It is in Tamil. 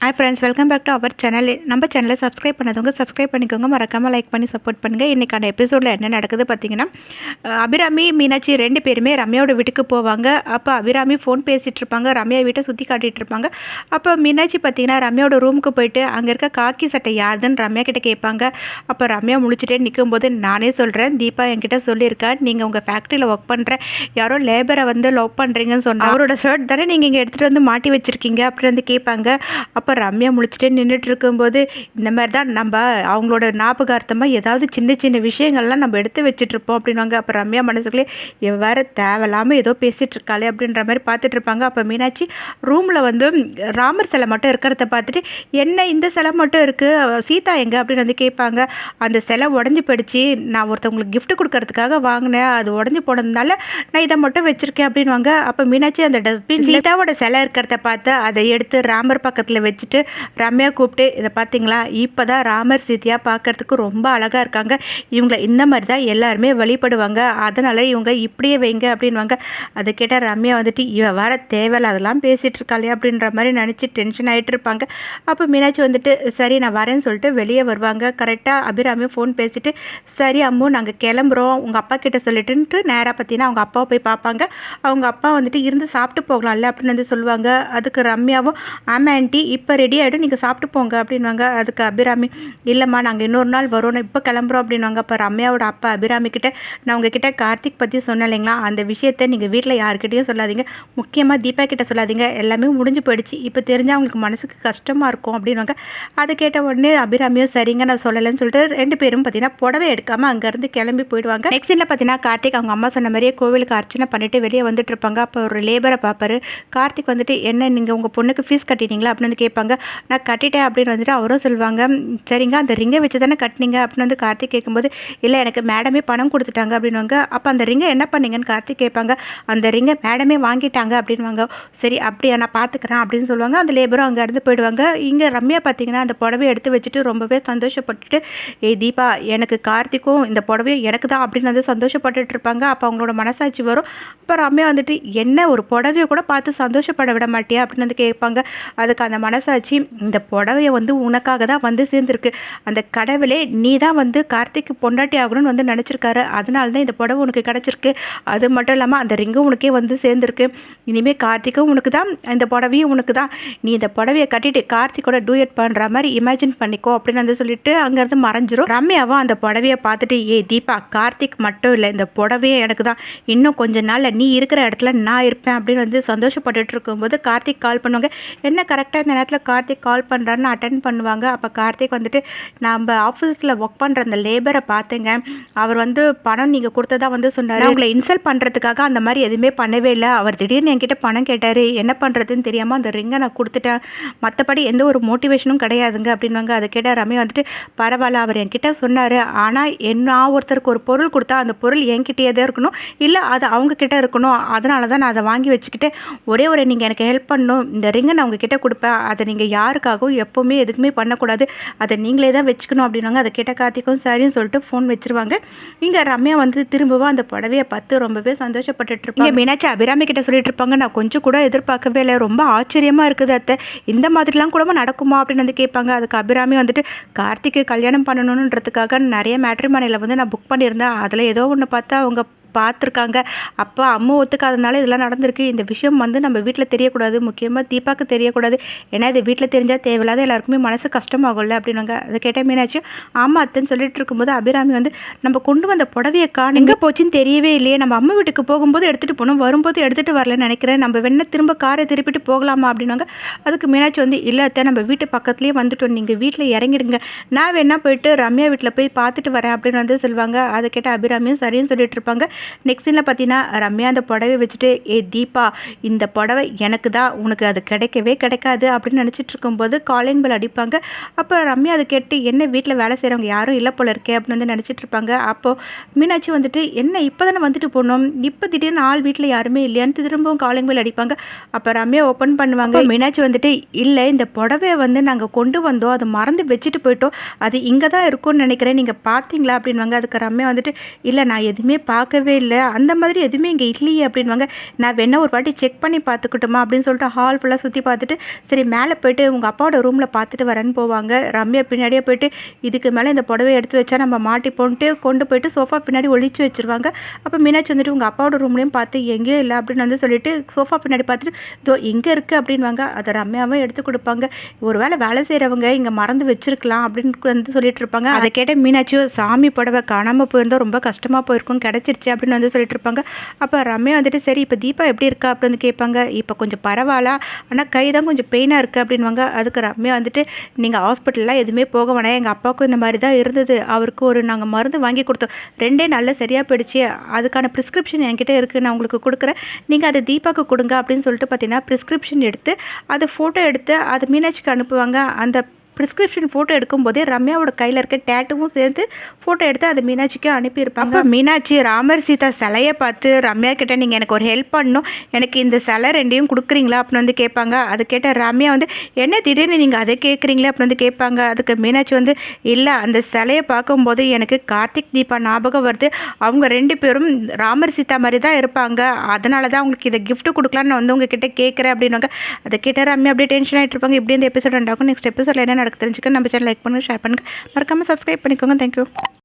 Hi friends welcome back to our channel நம்ம சேனலை சப்ஸ்கிரைப் பண்ணதவங்க சப்ஸ்கிரைப் பண்ணிக்கோங்க. மறக்காமல் லைக் பண்ணி சப்போர்ட் பண்ணுங்கள் இன்றைக்கான எபிசோடில் என்ன நடக்குது பார்த்தீங்கன்னா அபிராமி மீனாட்சி ரெண்டு பேருமே ரம்யாவோட வீட்டுக்கு போவாங்க. அப்போ அபிராமி ஃபோன் பேசிகிட்டு இருப்பாங்க. ரம்யா வீட்டை சுற்றி காட்டிகிட்டு இருப்பாங்க. அப்போ மீனாட்சி பார்த்தீங்கன்னா ரம்யாவோட ரூமுக்கு போயிட்டு அங்கே இருக்க காக்கி சட்டை யாருதுன்னு ரம்யா கிட்டே கேட்பாங்க. அப்போ ரம்யா முழிச்சிட்டே நிற்கும்போது நானே சொல்கிறேன் தீபா என்கிட்ட சொல்லியிருக்கா நீங்கள் உங்கள் ஃபேக்ட்ரியில் ஒர்க் பண்ணுற யாரோ லேபரை வந்து லவ் பண்ணுறீங்கன்னு சொன்னால் அவரோட ஷர்ட் தானே நீங்கள் இங்கே எடுத்துகிட்டு வந்து மாட்டி வச்சுருக்கீங்க? அப்படி வந்து கேட்பாங்க. அப்போ ரம்யா முழிச்சிட்டே நின்றுட்டு இருக்கும்போது இந்த மாதிரி தான் நம்ம அவங்களோட ஞாபகார்த்தமாக ஏதாவது சின்ன சின்ன விஷயங்கள்லாம் நம்ம எடுத்து வச்சுட்டு இருப்போம் அப்படின்வாங்க அப்போ ரம்யா மனசுக்குள்ளே இவ வேற தேவையில்லாமல் ஏதோ பேசிகிட்டு இருக்காளே அப்படின்ற மாதிரி பார்த்துட்டு இருப்பாங்க அப்போ மீனாட்சி ரூமில் வந்து ராமர் சிலை மட்டும் இருக்கிறத பார்த்துட்டு என்ன இந்த சிலை மட்டும் இருக்குது சீதா எங்க? அப்படின்னு வந்து கேட்பாங்க. அந்த சிலை உடஞ்சி போயிடுச்சு. நான் ஒருத்தவங்களுக்கு gift கொடுக்கறதுக்காக வாங்கினேன். அது உடஞ்சி போனதுனால நான் இதை மட்டும் வச்சிருக்கேன் அப்படின்வாங்க அப்போ மீனாட்சி அந்த டஸ்ட்பின் சீதாவோட சிலை இருக்கிறத பார்த்து அதை எடுத்து ராமர் பக்கத்தில் வச்சுட்டு ரம்யா கூப்பிட்டு இதை பார்த்தீங்களா? இப்போ தான் ராமர் சீதையா பார்க்கறதுக்கு ரொம்ப அழகாக இருக்காங்க. இவங்களை இந்த மாதிரி தான் எல்லாருமே வழிபடுவாங்க. அதனால் இவங்க இப்படியே வைங்க அப்படின்வாங்க அதை கேட்டால் ரம்யா வந்துட்டு இவ வர தேவையில்ல அதெல்லாம் பேசிகிட்டு இருக்காளே அப்படின்ற மாதிரி நினச்சி டென்ஷன் ஆகிட்டு இருப்பாங்க. அப்போ மீனாட்சி வந்துட்டு சரி நான் வரேன்னு சொல்லிட்டு வெளியே வருவாங்க. கரெக்டாக அபிராமியும் ஃபோன் பேசிட்டு சரி அம்மு நாங்கள் கிளம்புறோம். உங்கள் அப்பா கிட்ட சொல்லிட்டுன்ட்டு நேராக பார்த்தீங்கன்னா அவங்க அப்பாவை போய் பார்ப்பாங்க. அவங்க அப்பா வந்துட்டு இருந்து சாப்பிட்டு போகலாம்ல அப்படின்னு வந்து சொல்லுவாங்க. அதுக்கு ரம்யாவும் ஆமாம் ஆண்டி இப்போ இப்போ ரெடி ஆகிடும் நீங்கள் சாப்பிட்டு போங்க அப்படின்வாங்க அதுக்கு அபிராமி இல்லைம்மா நாங்கள் இன்னொரு நாள் வரோம் இப்போ கிளம்புறோம் அப்படின்வாங்க அப்போ ரம்யாவோட அப்பா அபிராமி கிட்ட நான் உங்ககிட்ட கார்த்திக் பற்றி சொன்னேன் இல்லைங்களா? அந்த விஷயத்தை நீங்கள் வீட்டில் யாருக்கிட்டையும் சொல்லாதீங்க. முக்கியமாக தீபா கிட்ட சொல்லாதீங்க. எல்லாமே முடிஞ்சு போயிடுச்சு. இப்போ தெரிஞ்சால் அவங்களுக்கு மனசுக்கு கஷ்டமாக இருக்கும் அப்படின்வாங்க அதை கேட்ட உடனே அபிராமியும் சரிங்க நான் சொல்லலைன்னு சொல்லிட்டு ரெண்டு பேரும் பார்த்தீங்கன்னா புடவை எடுக்காமல் அங்கேருந்து கிளம்பி போயிடுவாங்க. நெக்ஸ்ட் என்ன பார்த்தீங்கன்னா கார்த்திக் அவங்க அம்மா சொன்ன மாதிரியே கோவிலுக்கு அர்ச்சனை பண்ணிட்டு வெளியே வந்துட்டு இருப்பாங்க. அப்போ ஒரு லேபரை பார்ப்பாரு கார்த்திக் வந்துட்டு என்ன நீங்கள் உங்கள் பொண்ணுக்கு ஃபீஸ் கட்டிட்டீங்களா அப்படின்னு வந்து கேட்பாங்க நான் கட்டிட்டேன் அப்படின்னு வந்துட்டு அவரும் சொல்லுவாங்க. சரிங்க அந்த ரிங்கை வச்சு தானே கட்டினீங்க? அப்படின்னு வந்து கார்த்திக் கேட்கும்போது இல்லை எனக்கு மேடமே பணம் கொடுத்துட்டாங்க அப்படின்வாங்க அப்போ அந்த ரிங்கை என்ன பண்ணீங்கன்னு கார்த்திக் கேட்பாங்க. அந்த ரிங்கை மேடமே வாங்கிட்டாங்க அப்படின்வாங்க சரி அப்படியா நான் பார்த்துக்கிறேன் அப்படின்னு சொல்லுவாங்க. அந்த லேபரும் அங்கே இருந்து போயிடுவாங்க. இங்கே ரம்யா பார்த்தீங்கன்னா அந்த புடவையை எடுத்து வச்சுட்டு ரொம்பவே சந்தோஷப்பட்டுட்டு ஏய் தீபா எனக்கு கார்த்திக்கும் இந்த புடவையும் எனக்கு தான் அப்படின்னு வந்து சந்தோஷப்பட்டுட்டு இருப்பாங்க. அப்போ அவங்களோட மனசாட்சி வரும். அப்போ ரம்யா வந்துட்டு என்ன ஒரு புடவையை கூட பார்த்து சந்தோஷப்பட விட மாட்டியா? அப்படின்னு வந்து கேட்பாங்க. அதுக்கு அந்த மனசு மனசாட்சி இந்த புடவையை வந்து உனக்காக தான் வந்து சேர்ந்துருக்கு. அந்த கடவுளே நீ தான் வந்து கார்த்திக் பொண்டாட்டி ஆகணும்னு வந்து நினச்சிருக்காரு. அதனால தான் இந்த புடவை உனக்கு கிடச்சிருக்கு. அது மட்டும் இல்லாமல் அந்த ரிங்கும் உனக்கே வந்து சேர்ந்துருக்கு. இனிமேல் கார்த்திக்கும் உனக்கு தான் இந்த புடவையும் உனக்கு தான். நீ இந்த புடவையை கட்டிட்டு கார்த்திக்கோட டூயட் பண்ணுற மாதிரி இமேஜின் பண்ணிக்கோ அப்படின்னு வந்து சொல்லிட்டு அங்கேருந்து மறைஞ்சிரும். ரம்யாவும் அந்த புடவையை பார்த்துட்டு ஏய் தீபா கார்த்திக் மட்டும் இல்லை இந்த புடவையே எனக்கு தான். இன்னும் கொஞ்ச நாளில் நீ இருக்கிற இடத்துல நான் இருப்பேன் அப்படின்னு வந்து சந்தோஷப்பட்டுட்டு இருக்கும்போது கார்த்திக் கால் பண்ணுவாங்க. என்ன கரெக்டாக இந்த நேரத்தில் கார்த்திக் கால் பண்ணுறாருன்னு அட்டன் பண்ணுவாங்க. அப்போ கார்த்திக் வந்துட்டு நம்ம ஆஃபீஸில் ஒர்க் பண்ணுற அந்த லேபரை பார்த்துங்க அவர் வந்து பணம் நீங்கள் கொடுத்ததா வந்து சொன்னார். உங்களை இன்சல்ட் பண்ணுறதுக்காக அந்த மாதிரி எதுவுமே பண்ணவே இல்லை. அவர் திடீர்னு என்கிட்ட பணம் கேட்டார். என்ன பண்ணுறதுன்னு தெரியாமல் அந்த ரிங்கை நான் கொடுத்துட்டேன். மற்றபடி எந்த ஒரு மோட்டிவேஷனும் கிடையாதுங்க. அப்படின்வாங்க அதை கேட்ட ரமே வந்துட்டு பரவாயில்ல அவர் என்கிட்ட சொன்னார். ஆனால் என்ன ஒருத்தருக்கு ஒரு பொருள் கொடுத்தா அந்த பொருள் என்கிட்டயே தான் இருக்கணும். இல்லை அது அவங்க கிட்ட இருக்கணும். அதனால தான் நான் அதை வாங்கி வச்சுக்கிட்டு ஒரே ஒரு நீங்கள் எனக்கு ஹெல்ப் பண்ணணும். இந்த ரிங்கை நான் உங்ககிட்ட கொடுப்பேன். அதை நீங்கள் யாருக்காகவும் எப்போவுமே எதுக்குமே பண்ணக்கூடாது. அதை நீங்களே தான் வச்சுக்கணும் அப்படின்னாங்க. அதை கேட்ட கார்த்திக்கும் சரின்னு சொல்லிட்டு ஃபோன் வச்சிருவாங்க. இங்கே ரம்யா வந்து திரும்பவும் அந்த புடவையை பார்த்து ரொம்பவே சந்தோஷப்பட்டுட்டு இருப்பாங்க மீனாட்சி அபிராமி கிட்ட சொல்லிட்டு இருப்பாங்க நான் கொஞ்சம் கூட எதிர்பார்க்கவே இல்லை. ரொம்ப ஆச்சரியமாக இருக்குது அத்தை. இந்த மாதிரிலாம் கூட நடக்குமா அப்படின்னு வந்து கேட்பாங்க. அதுக்கு அபிராமி வந்துட்டு கார்த்திக்கு கல்யாணம் பண்ணணுன்றதுக்காக நிறைய மேட்ரிமானியில் வந்து நான் புக் பண்ணியிருந்தேன். அதில் ஏதோ ஒன்று பார்த்தா அவங்க பார்த்துருக்காங்க. அப்போ அம்மா ஒத்துக்காதனால இதெல்லாம் நடந்திருக்கு. இந்த விஷயம் வந்து நம்ம வீட்டில் தெரியக்கூடாது. முக்கியமாக தீபாக்கு தெரியக்கூடாது. ஏன்னா இது வீட்டில் தெரிஞ்சால் தேவையில்லாத எல்லாருக்குமே மனசு கஷ்டமாகும்ல அப்படின்னாங்க. அதை கேட்ட மீனாச்சு ஆமாம் அத்தைன்னு சொல்லிட்டு இருக்கும்போது அபிராமி வந்து நம்ம கொண்டு வந்த புடவையை காண எங்கே போச்சுன்னு தெரியவே இல்லையே. நம்ம அம்மா வீட்டுக்கு போகும்போது எடுத்துகிட்டு போனோம் வரும்போது எடுத்துகிட்டு வரலன்னு நினைக்கிறேன். நம்ம வேணால் திரும்ப காரை திருப்பிட்டு போகலாமா? அப்படின்னாங்க. அதுக்கு மீனாட்சி வந்து இல்லை அத்தை நம்ம வீட்டு பக்கத்துலேயே வந்துட்டோம். நீங்கள் வீட்டில் இறங்கிடுங்க. நான் வேணால் போயிட்டு ரம்யா வீட்டில் போய் பார்த்துட்டு வரேன். அப்படின்னு வந்து சொல்லுவாங்க. அதை கேட்ட அபிராமியும் சரின்னு சொல்லிட்டு இருப்பாங்க. நெக்ஸ்ட் சீனில் பார்த்தீங்கன்னா ரம்யா அந்த புடவை வச்சுட்டு ஏ தீபா இந்த புடவை எனக்கு தான். உனக்கு அது கிடைக்கவே கிடைக்காது. அப்படின்னு நினச்சிட்டு இருக்கும்போது காலிங் பெல் அடிப்பாங்க. அப்போ ரம்யா அதை கேட்டு என்ன வீட்டில் வேலை செய்கிறவங்க யாரும் இல்லை போல இருக்கே அப்படின்னு வந்து நினச்சிட்டு இருப்பாங்க. அப்போது மீனாட்சி வந்துட்டு என்ன இப்போ தானே வந்துட்டு போனோம் இப்போ திடீர்னு ஆள் வீட்டில் யாருமே இல்லையான்னு திரும்பவும் காலிங் பெல் அடிப்பாங்க. அப்போ ரம்யா ஓப்பன் பண்ணுவாங்க. மீனாட்சி வந்துட்டு இல்லை இந்த புடவையை வந்து நாங்கள் கொண்டு வந்தோம். அதை மறந்து வச்சுட்டு போயிட்டோம். அது இங்கே தான் இருக்கும்னு நினைக்கிறேன். நீங்கள் பார்த்தீங்களா? அப்படின்வாங்க அதுக்கு ரம்யா வந்துட்டு இல்லை நான் எதுவுமே பார்க்கவே இல்லை அந்த மாதிரி எதுவுமே இங்கே இல்லையே அப்படின்வாங்க நான் வேணா ஒரு வாட்டி செக் பண்ணி பார்த்துக்கட்டுமா அப்படின்னு சொல்லிட்டு ஹால் ஃபுல்லாக சுற்றி பார்த்துட்டு சரி மேலே போயிட்டு உங்கள் அப்பாவோட ரூமில் பார்த்துட்டு வரேன்னு போவாங்க. ரம்யா பின்னாடியே போயிட்டு இதுக்கு மேலே இந்த புடவை எடுத்து வச்சா நம்ம மாட்டி போன்ட்டு கொண்டு போயிட்டு சோஃபா பின்னாடி ஒழிச்சு வச்சிருவாங்க. அப்போ மீனாட்சி வந்துட்டு உங்கள் அப்பாவோட ரூம்லேயும் பார்த்து எங்கேயும் இல்லை அப்படின்னு வந்து சொல்லிட்டு சோஃபா பின்னாடி பார்த்துட்டு இதோ இங்கே இருக்குது அப்படின்வாங்க அதை ரம்யாவும் எடுத்து கொடுப்பாங்க. ஒரு வேளை வேலை செய்கிறவங்க இங்கே மறந்து வச்சிருக்கலாம் அப்படின்னு வந்து சொல்லிட்டு இருப்பாங்க. அதை கேட்ட மீனாட்சியோ சாமி புடவை காணாமல் போயிருந்தோம் ரொம்ப கஷ்டமாக போயிருக்கும் கிடச்சிருச்சு அப்படின்னு அப்படின்னு வந்து சொல்லிட்டு இருப்பாங்க அப்போ ரம்யா வந்துட்டு சரி இப்போ தீபா எப்படி இருக்கா? அப்படின்னு வந்து கேட்பாங்க. இப்போ கொஞ்சம் பரவாயில்ல. ஆனால் கை தான் கொஞ்சம் பெயினாக இருக்குது அப்படின்வாங்க அதுக்கு ரம்யா வந்துட்டு நீங்கள் ஹாஸ்பிட்டல்லாம் எதுவுமே போக வேணாம். எங்கள் அப்பாவுக்கும் இந்த மாதிரி தான் இருந்தது. அவருக்கு ஒரு நாங்கள் மருந்து வாங்கி கொடுத்தோம். ரெண்டே நாளில் சரியாக போயிடுச்சு. அதுக்கான ப்ரிஸ்கிரிப்ஷன் என்கிட்ட இருக்குது நான் உங்களுக்கு கொடுக்குறேன். நீங்கள் அதை தீபாவுக்கு கொடுங்க அப்படின்னு சொல்லிட்டு பார்த்தீங்கன்னா ப்ரிஸ்கிரிப்ஷன் எடுத்து அதை ஃபோட்டோ எடுத்து அதை மீனாட்சிக்கு அனுப்புவாங்க. அந்த ப்ரிஸ்கிரிப்ஷன் ஃபோட்டோ எடுக்கும்போதே ரம்யாவோட கையில் இருக்க டேட்டுவும் சேர்ந்து ஃபோட்டோ எடுத்து அதை மீனாட்சிக்கு அனுப்பியிருப்பாங்க. அப்போ மீனாட்சி ராமர் சீதா சிலையை பார்த்து ரம்யா கிட்ட நீங்கள் எனக்கு ஒரு ஹெல்ப் பண்ணணும். எனக்கு இந்த சிலை ரெண்டையும் கொடுக்குறீங்களா அப்படின்னு வந்து கேட்பாங்க. அது கேட்ட ரம்யா வந்து என்ன திடீர்னு நீங்கள் அதை கேட்குறீங்களே? அப்படின்னு வந்து கேட்பாங்க. அதுக்கு மீனாட்சி வந்து இல்லை அந்த சிலையை பார்க்கும்போது எனக்கு கார்த்திக் தீபா ஞாபகம் வருது. அவங்க ரெண்டு பேரும் ராமர் சீதா மாதிரி தான் இருப்பாங்க. அதனால தான் உங்களுக்கு இதை கிஃப்ட் கொடுக்கலான்னு நான் வந்து உங்ககிட்ட கேட்குறேன் அப்படின்னாங்க அதை கேட்ட ரம்யா அப்படியே டென்ஷன் ஆகிட்டு இருப்பாங்க. இப்படி இந்த எபிசோட் ரெண்டாகும் நெக்ஸ்ட் எபிசோட் என்ன நடக்கு தெரிஞ்சுக்க நம்ம சேனல் லைக் பண்ணுங்கள் ஷேர் பண்ணுங்கள் மறக்காமல் சப்ஸ்கிரைப் பண்ணிக்கோங்க. தேங்க்யூ